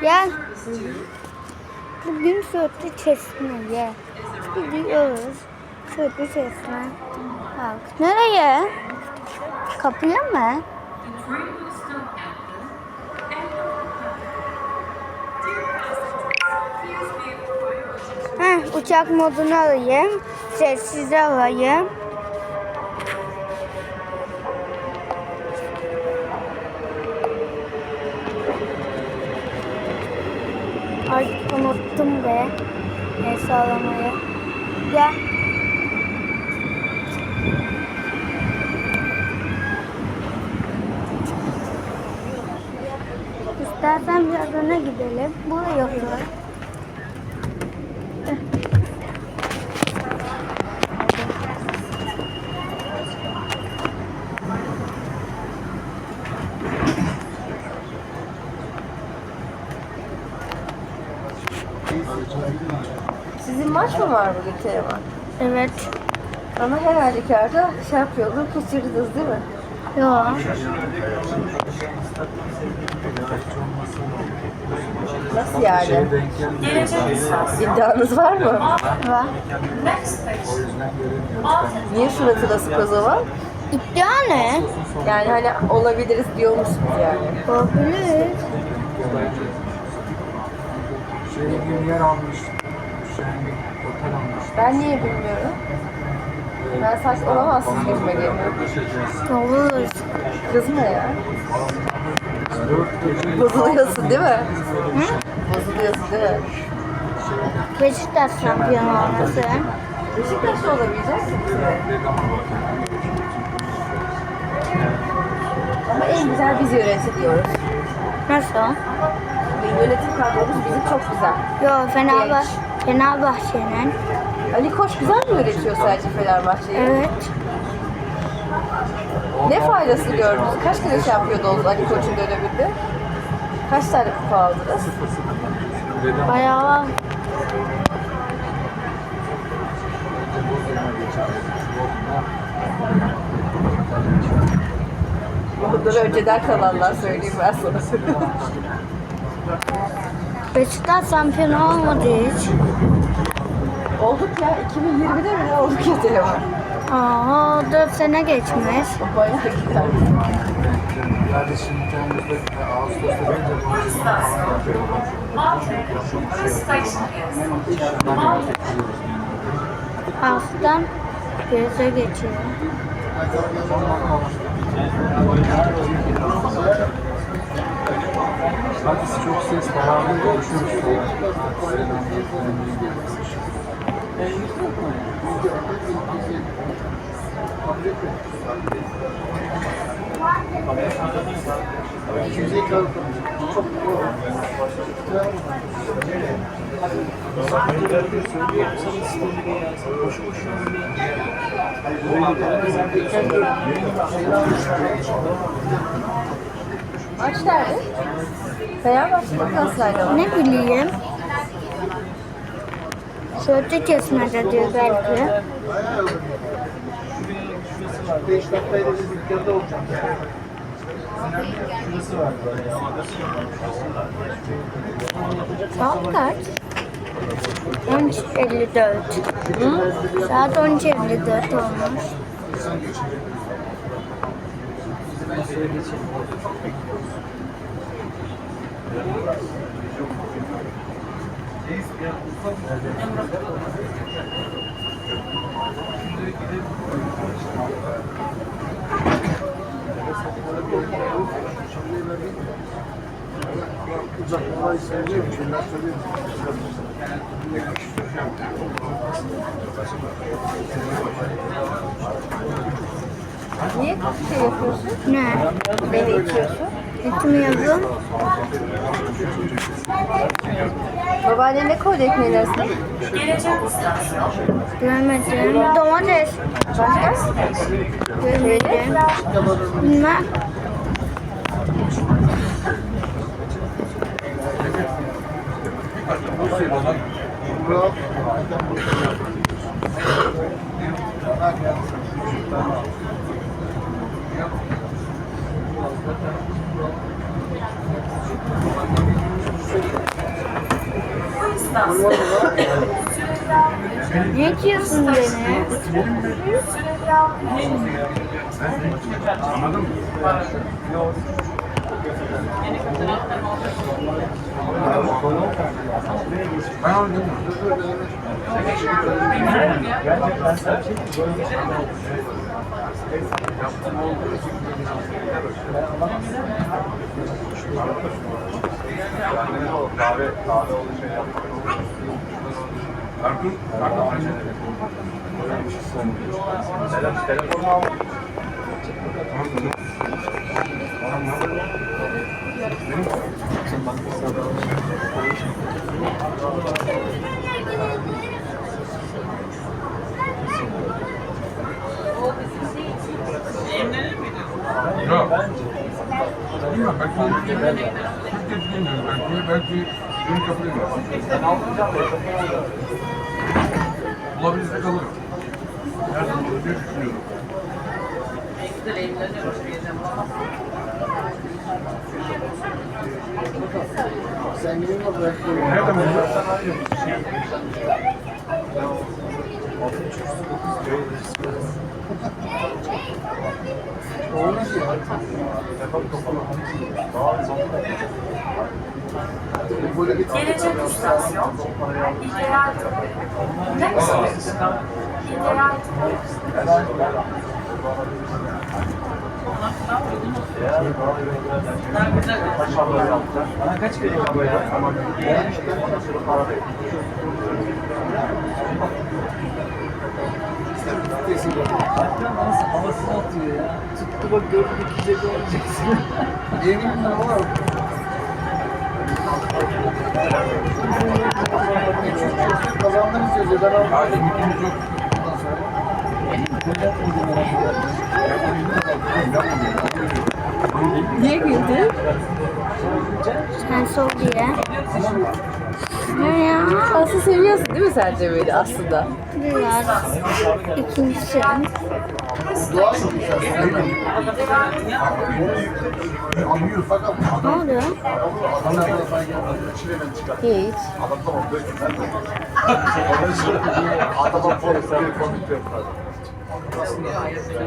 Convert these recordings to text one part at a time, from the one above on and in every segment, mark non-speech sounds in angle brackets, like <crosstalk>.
Gel. Bugün sörtlü çeşmeye gidiyoruz. Sörtlü çeşme. Bak. Nereye? Kapıya mı? Heh, uçak modunu alayım. Sessize alayım. Unuttum be. El sağlamayı. Gel. İstersen biraz öne gidelim. Buraya yok. Maç mı var bugün Tereman? Evet. Ama her halükarda şey yapıyorlar, kaçırdınız değil mi? Yok. Nasıl yani? İddianız var mı? Var. Niye suratı asık o zaman? İddia ne? Yani hani olabiliriz diyor musunuz yani? Olabilir. Şöyle bir yer almış. Şöyle bir otel almış. Ben niye bilmiyorum. Ben sanki olamazsınız gibime geliyor. Olur. Kızma ya. Bozuluyorsun değil mi? Bozuluyorsun değil mi? Beşiktaş şampiyon olması. Beşiktaş'ta olabileceksin. Ama en güzel biz yönetiliyoruz. Nasıl? Yönetim kadromuz bizim çok güzel. Yok Fenerbahçe. Fenerbahçe'nin. Ali Koç güzel mi yönetiyor sadece Fenerbahçe'yi? Evet. Ne faydası gördünüz? Kaç kere şampiyon oldunuz Ali Koç'un döneminde? Kaç tane kupa aldınız? Bayağı Bunları önceden kalanlar söyleyeyim ben sana. Beşiktaş şampiyon olmadı hiç. Olduk ya 2020'de mi ne olduk ya Teleman? Aa, 4 sene geçmiş. Bayağı gider. Kardeşim Temmuz'da Ağustos'ta göze geçiyor. Hadi çok ses görüşürüz. Maç nerede? Fenerbahçe'de Galatasaray'da var. Ne bileyim. Sözlü kesmede diyor belki. 5 dakikayla biz dükkanda olacağım. Şurası var. Saat kaç? 13.54. Saat 13.54 olmuş. Şeyler söylüyorum. Niye şey yapıyorsun? Ne? Beni itiyorsun. Gitmiyorum. Babaannen ne koydu ekmeğin arasına? Görmedim. Domates. Başka? Görmedim. Bilmem. Ne diyorsun beni? Anladın bilmiyorum. Kahve, kahve olduğu şey yapmak. Erkun, Erkun. Telefon, telefonu al. Yok. Belki Türkiye bilmiyorum. Belki, belki benim kabul ediyorum. Ben almayacağım da telefonu alacağım. Bulabilirse kalır. Her zaman olur diye düşünüyorum. Sen gidin de bırak. Nereden buldun? O nasıl ya? Böyle bir Gelecek istasyon. İdeal Ne misiniz? İdeal Bana kaç kere yapıyor ya? Sonra para verin. nasıl havasını atıyor ya. Tuttu bak gördü ikinci olacaksın. <laughs> Yeni bir araba var. Kazandınız yazıyor. Ben aldım. Hayır, ümitimiz yok. Ondan sonra. Niye güldün? Sen sor diye. Ne ya? Aslı seviyorsun değil mi sen Cemil'i aslında? Biraz. İkincisi. Ne gelmedi. Hiç.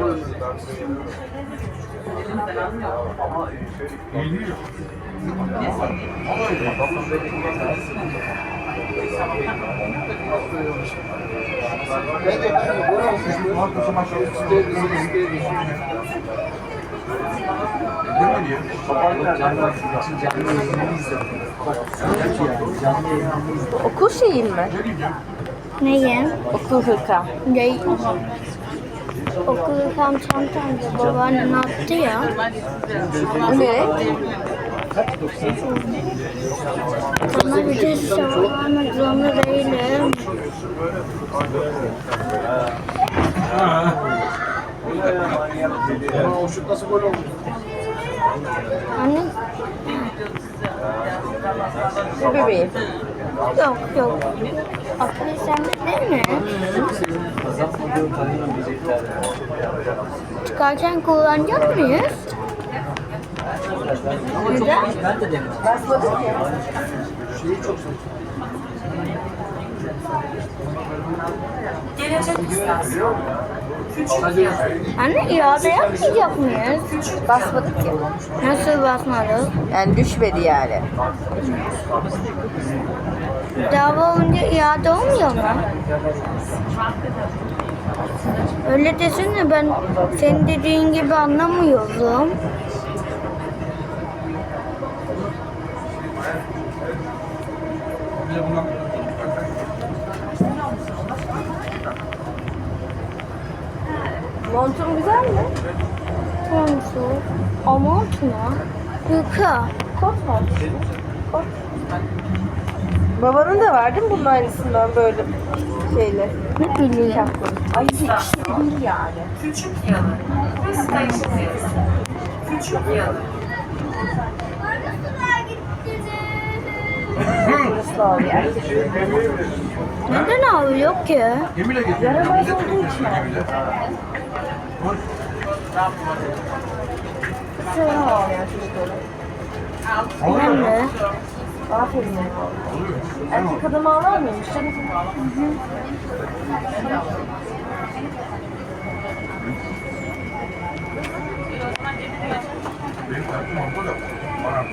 Böyle şey İyi değil. Değil? Okul şeyin mi? Ne diyeceğim? Neyi? Okul hırka. Ne? Okulu tam çantamda babaannem attı ya. Ne? Ama bir de sormak zorunda değilim. Anne bebeğim. yok yok. Akıllı sende değil mi? Çıkarken kullanacak mıyız? Neden? Şeyi çok seviyorum. Gelecek istasyon. Anne iade yapmayacak mıyız? Basmadık ki. Nasıl basmadık? Yani düşmedi yani. Dava olunca iade olmuyor mu? Öyle desene ben senin dediğin gibi anlamıyorum. Bir de bundan Mi? Tonsu. Amont mu? Hırka. Kot var. Kot. Babanın da var değil mi bunun aynısından böyle şeyle? Ne bileyim. Ay işte değil yani. Küçük yalı. Küçük yalı. Neden ağlıyor ki? gemiyle getiriyor. Millet Sonra ağlıyor çocukları. Ben de. Aferin. Erkek adamı ağlar mıymış canım?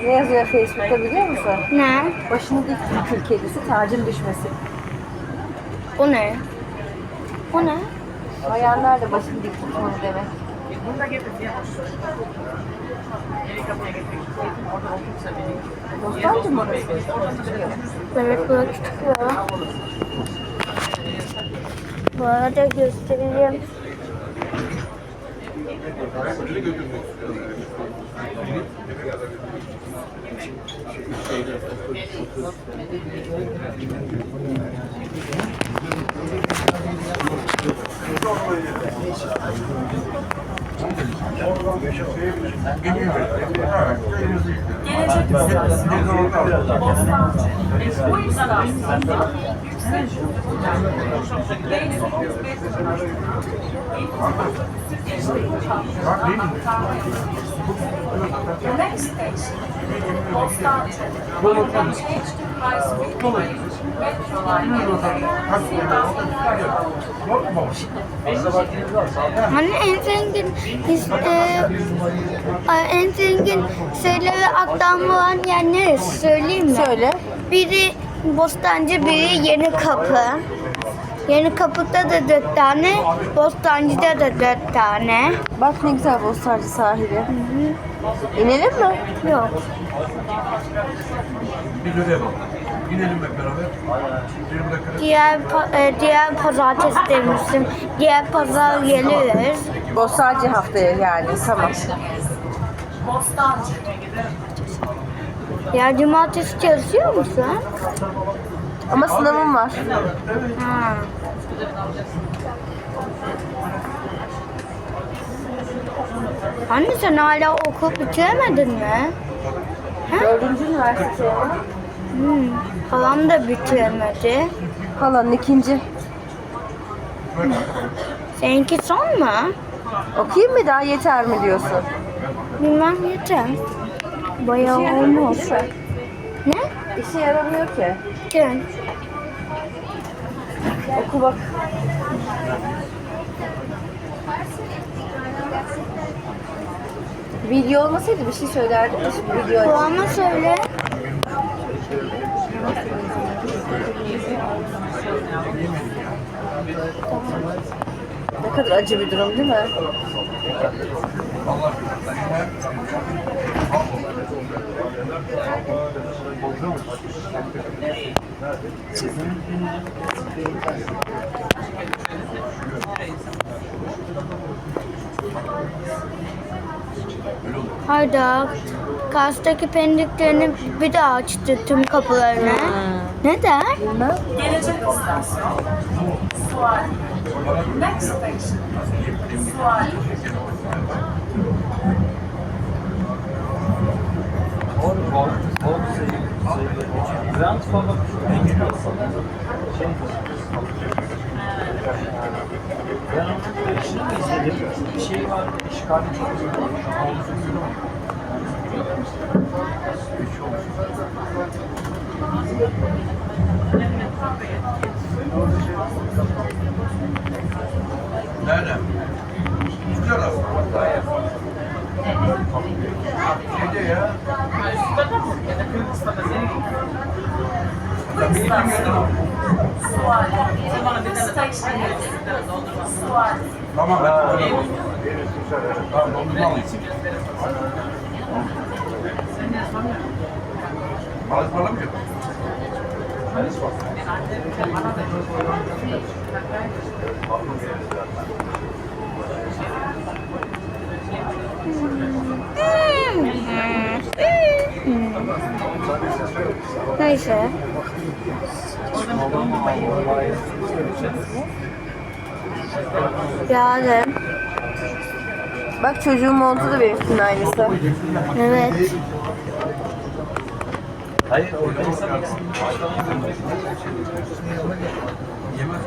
Ne yazıyor Facebook'ta biliyor musun? Ne? Başını dik kül kedisi tacın düşmesi. O ne? O ne? Bayanlar da başını dik tutmalı demek. Bostancı mı orası? Evet böyle çıkıyor. Bu arada göstereyim. Gelecek sırasında Bostancı. Bu yüzden aslında yüksek The next station, Bostancı. You can change the price frequently. Hani en zengin e, en zengin şeyleri aktarmayan yer neresi söyleyeyim mi? Söyle. Biri Bostancı, biri Yeni Kapı. Yeni Kapı'da da dört tane, Bostancı'da da dört tane. Bak ne güzel Bostancı sahili. İnelim mi? Yok. Bir bak. İnelim hep beraber. 20 dakika. Diğer pa- e, diğer pazartesi demiştim. Diğer pazar geliriz. Bostancı haftaya yani tamam. Ya cumartesi çalışıyor musun? Ama sınavım var. Ha. Anne sen hala okul bitiremedin mi? Dördüncü üniversite. Hmm. Halam da bitiremedi. Halanın ikinci. Seninki son mu? Okuyayım mı daha yeter mi diyorsun? Bilmem yeter. Bayağı İşe yaramıyor olmuş. değil mi? Ne? İşe yaramıyor ki. Kim? Oku bak. Video olmasaydı bir şey söylerdim de şimdi video aç. Kulağıma söyle. Ne kadar acı bir durum değil mi? Hayda. Karşıdaki pendiklerini bir daha açtı tüm kapılarını. Neden? Bilmem. Gelecek istasyon. Next station. Şey ben onun işini izledim. Bir şey var, işgali çok iyi. Nerede? Güzel aslında. Şeyde ya. Tamam ben öyle Tamam dondurma alayım. Balık? Neyse. Yarın. Bak çocuğun montu da benimkinin aynısı. Evet. Hayır, orada insan Yemez.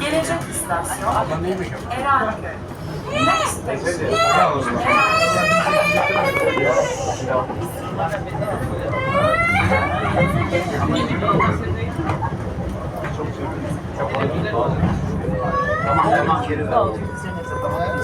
Gelecek istasyon Erenköy. Next station Acıkmışsındır. Lan bir hesabı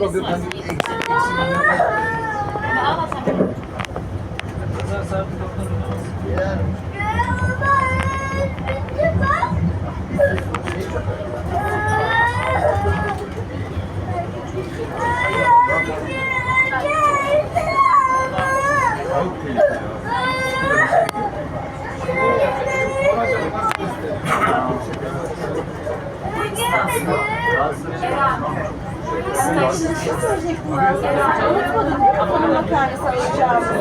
aslında eksi değil. Yani nereden verdin? Ben doktor. Unutmadın değil mi fırın makarnası alacağımızı?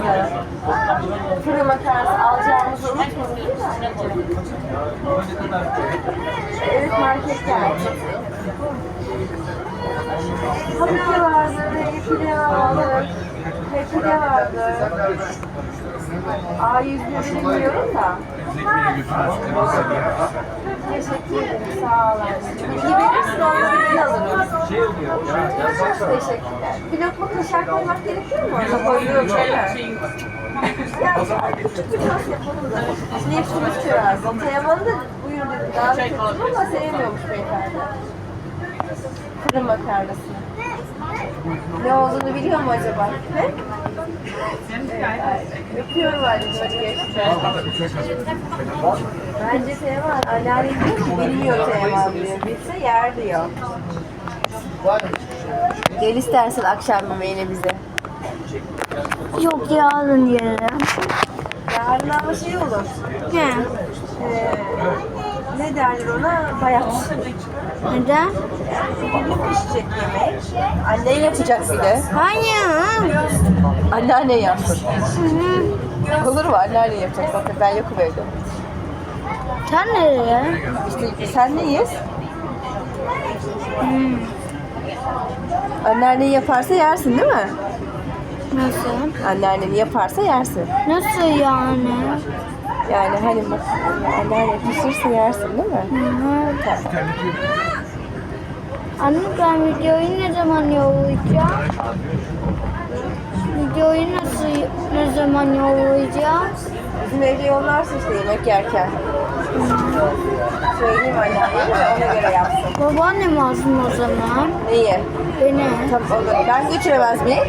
Fırın makarnası alacağımızı unutmadın değil mi? Evet market geldi. Paprika vardı, pide vardı, pide vardı. A101'i bilmiyorum da. Teşekkür ederim, sağ olun. Bilgi verirsin, onu bilgi alırım. Şey oluyor. Teşekkürler. Bir lokma kaşar koymak gerekiyor mu? Orada koyuyorum değil mi? Ya küçük bir tas yapalım da. Şimdi hepsini istiyoruz. Teyaman'ı da buyur dedi. Davet ettim ama sevmiyormuş beyefendi. Fırın makarnasını. Ne olduğunu biliyor mu acaba? Ne? Öpüyorum anneciğim. Bence Teyaman anneanne diyor ki bilmiyor Teyaman diyor. Bilse yer diyor. Gel istersen akşam yemeğine bize. Yok yarın yerim. Yarın ama şey olur. Ne? Ee, ne derler ona? Bayat. Neden? Bugün pişecek yemek. Annen yapacak bir de. Hayır. Anneanne yapsın. Olur mu? Anneanne yapacak zaten. Ben yokum evde. Sen nereye? İşte sen ne yiyiz? Hmm. Anneannen yaparsa yersin değil mi? Nasıl? Anneannen yaparsa yersin. Nasıl yani? Yani hani anneanne pişirse yersin değil mi? Hı hı. Anne ben videoyu ne zaman yollayacağım? Videoyu nasıl ne zaman yollayacağım? Bizim evde yollarsın işte yemek yerken. Söyleyeyim anneanneye ona göre yapsın. Babaannem alsın o zaman. Neyi? Beni. Tabii olur. Ben götüremez miyim?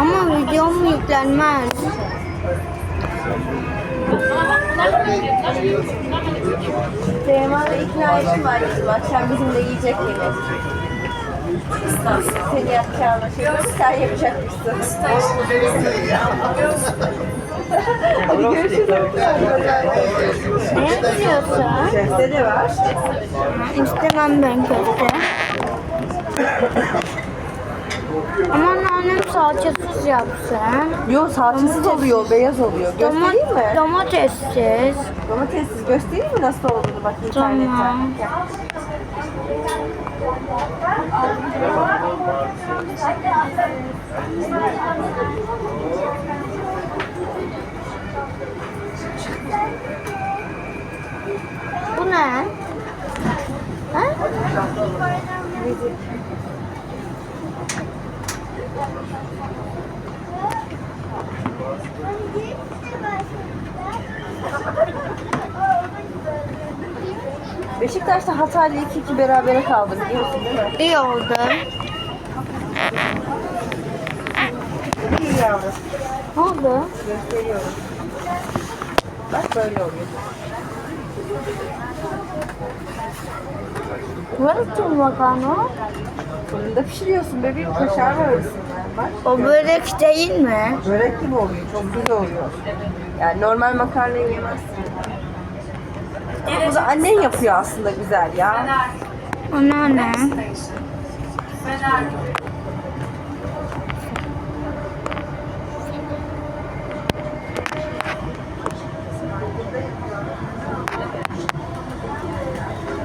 Ama videom yüklenmez. Süleyman'ı ikna ettim anneciğim. Akşam bizimle yiyecek yemek. Seni yapacağına şey yok. Sen yapacakmışsın. Hadi görüşürüz. Ne istiyorsun? Köfte de var. İstemem ben köfte. Ama annem salçasız yapsın. Yok salçasız oluyor, beyaz oluyor. Göstereyim mi? Domatessiz. Domatessiz göstereyim mi nasıl olduğunu bak internetten. Tamam. Gel. Bu ne? Ha? Beşiktaş'ta Hatay'la 2-2 berabere kaldı biliyorsun değil mi? İyi oldu. İyi yavrum. Ne oldu? Gösteriyorum. Bak böyle oluyor. Nasıl makarna? Fırında pişiriyorsun bebeğim kaşar var arasında. O börek değil mi? börek gibi oluyor. Çok güzel oluyor. Yani normal makarnayı yemezsin. Ama bu da annen yapıyor aslında güzel ya. Fener. Anneanne. Station. Fener.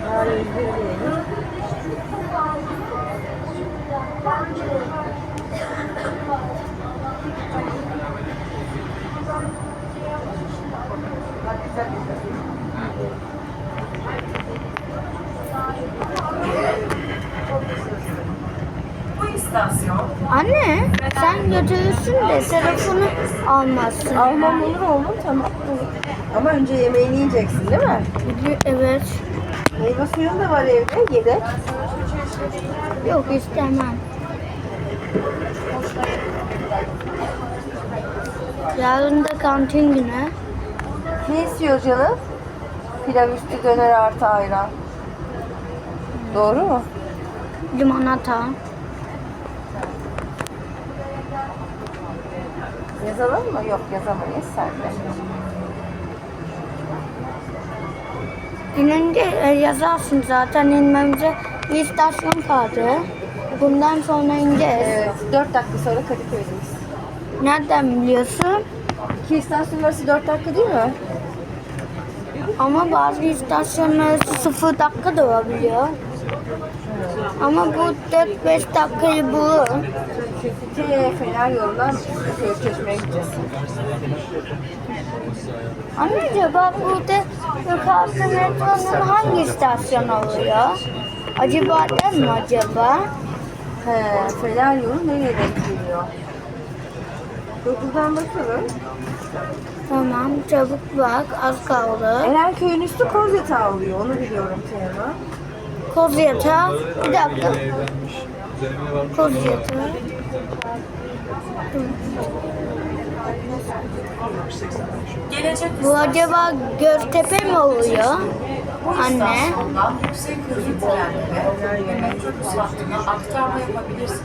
Bari özgür diyelim. Bu istasyon Anne sen götürürsün de telefonu almazsın. Almam olur oğlum tamam. Ama önce yemeğini yiyeceksin değil mi? Evet. Meyve suyun da var evde yedek. Yok istemem. Yarın da kantin günü. Ne istiyor canım? Pilav üstü döner artı ayran. Doğru mu? Limonata. Yazalım mı? Yok yazamayız sen de. İnince e, yazarsın zaten inmemize bir istasyon kaldı. Bundan sonra ineceğiz. Evet. 4 dakika sonra Kadıköy'deyiz. Nereden biliyorsun? İki istasyon arası 4 dakika değil mi? Ama bazı istasyonlar sıfır dakika da olabiliyor. Ama bu 4-5 dakikayı bulur. Fener yolundan Köyçeşme'ye gideceğiz. Anne acaba burada yukarıda metronun hangi istasyon oluyor? Acaba değil mi acaba? He, Fener yolu nereye denk geliyor? Google'dan bakalım. Tamam çabuk bak az kaldı. Erenköy'ün üstü Kozyatağı oluyor. Onu biliyorum Tema. Kozyatağı. Bir dakika. Kozyatağı. gelecek Bu acaba Göztepe mi oluyor? Anne. yüksek hızlı trenlere ve metrobüs hattına aktarma yapabilirsiniz.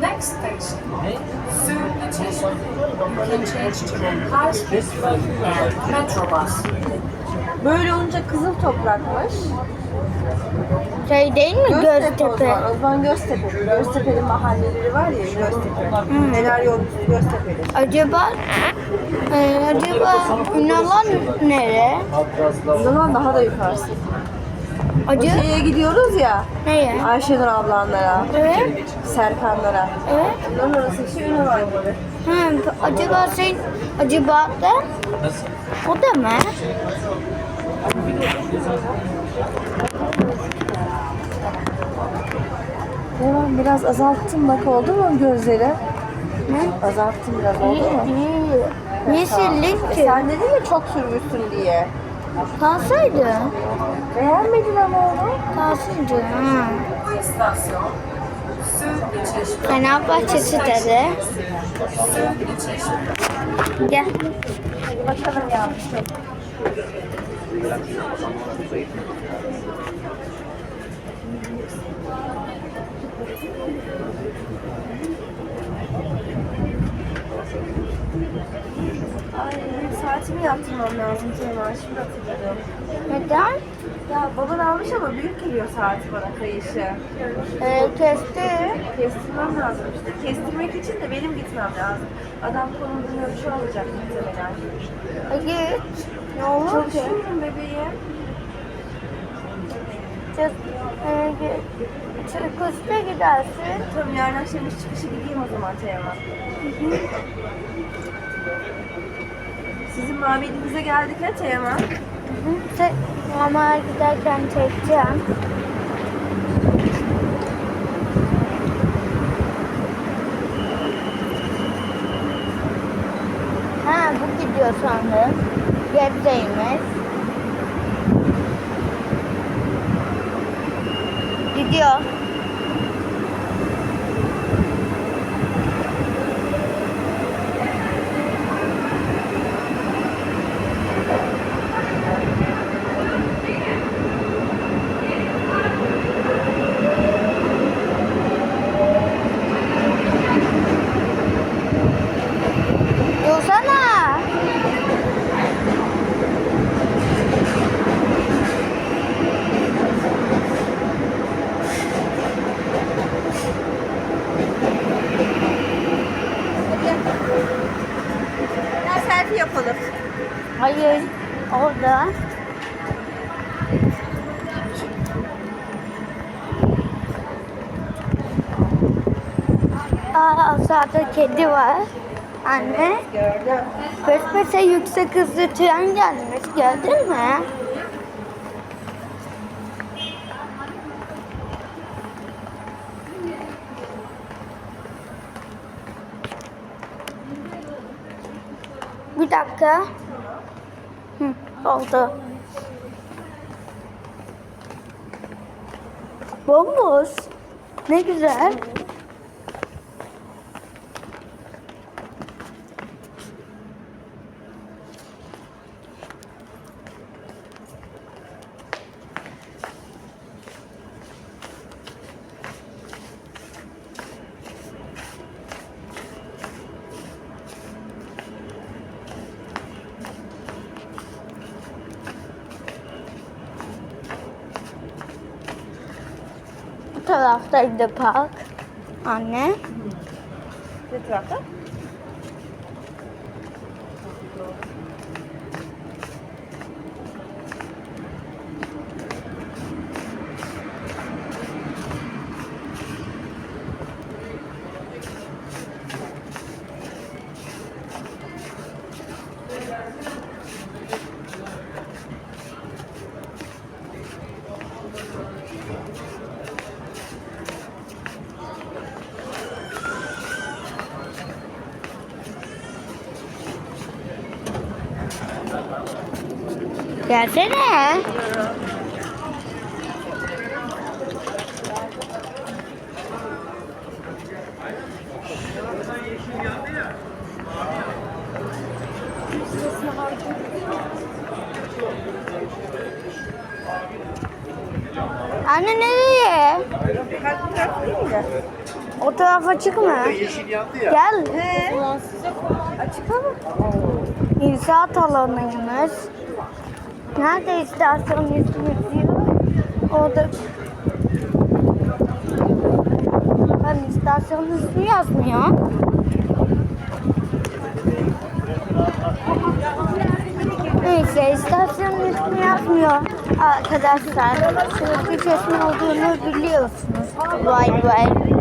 Next station, Söğütlü Çeşme. You can change to High Street and Metrobus. Böyle olunca Kızıl Toprak'mış. Şey değil mi Göztepe o Göztepe? O zaman Göztepe. Göztepe'nin mahalleleri var ya Göztepe. Fener yolu üstü Göztepe'li. Acaba e, acaba Ünalan nere? O zaman daha da yukarısı. Acı Şeye gidiyoruz ya. neye? Ayşenur ablanlara, Evet. Serkanlara. Evet. Onların orası işte Ünal gibi. Ha, acaba sen acaba da o da mı? Devam biraz azalttım bak oldu mu gözleri? Ne? Azalttım biraz oldu mu? Niye sildin E ki? sen dedin ya çok sürmüşsün diye. Kalsaydı. Beğenmedin ama onu. Kalsaydı. Ha. Fenerbahçe'si dedi. Gel. Bakalım yavrum. Ay saatimi yaptırmam lazım Cemal. Şimdi hatırladım. Neden? Ya baban almış ama büyük geliyor saati bana kayışı. Ee, kesti. Kestirmem lazım işte. Kestirmek için de benim gitmem lazım. Adam konumdan ölçü alacak muhtemelen. E, git. Ne olur ki? Çalışıyorum bebeğim. Çık, e, git. Çıkışta gidersin. Tamam yarın akşam iş çıkışı gideyim o zaman Teğmen. Sizin mabedinize geldik ha Teğmen. Sen mamaya giderken çekeceğim. Ha bu gidiyor sandım. Gebze'ymiş. Gidiyor. Orada. Aa, aşağıda kedi var. Anne. Beş beşe yüksek hızlı tren gelmiş. Gördün mü? Bir dakika. Oldu. Bomboş. Ne güzel. Bu taraftaydı park. Anne. Ne tarafta? Gelsene. Anne nereye? O. Yeşil yandı ya. Gel. Açık ama. İnşaat alanıymış. Nerede istasyon yazıyor? Orada. Ben istasyon ismi yazmıyor. Neyse istasyon ismi yazmıyor arkadaşlar. Sürekli çeşme olduğunu biliyorsunuz. Vay vay.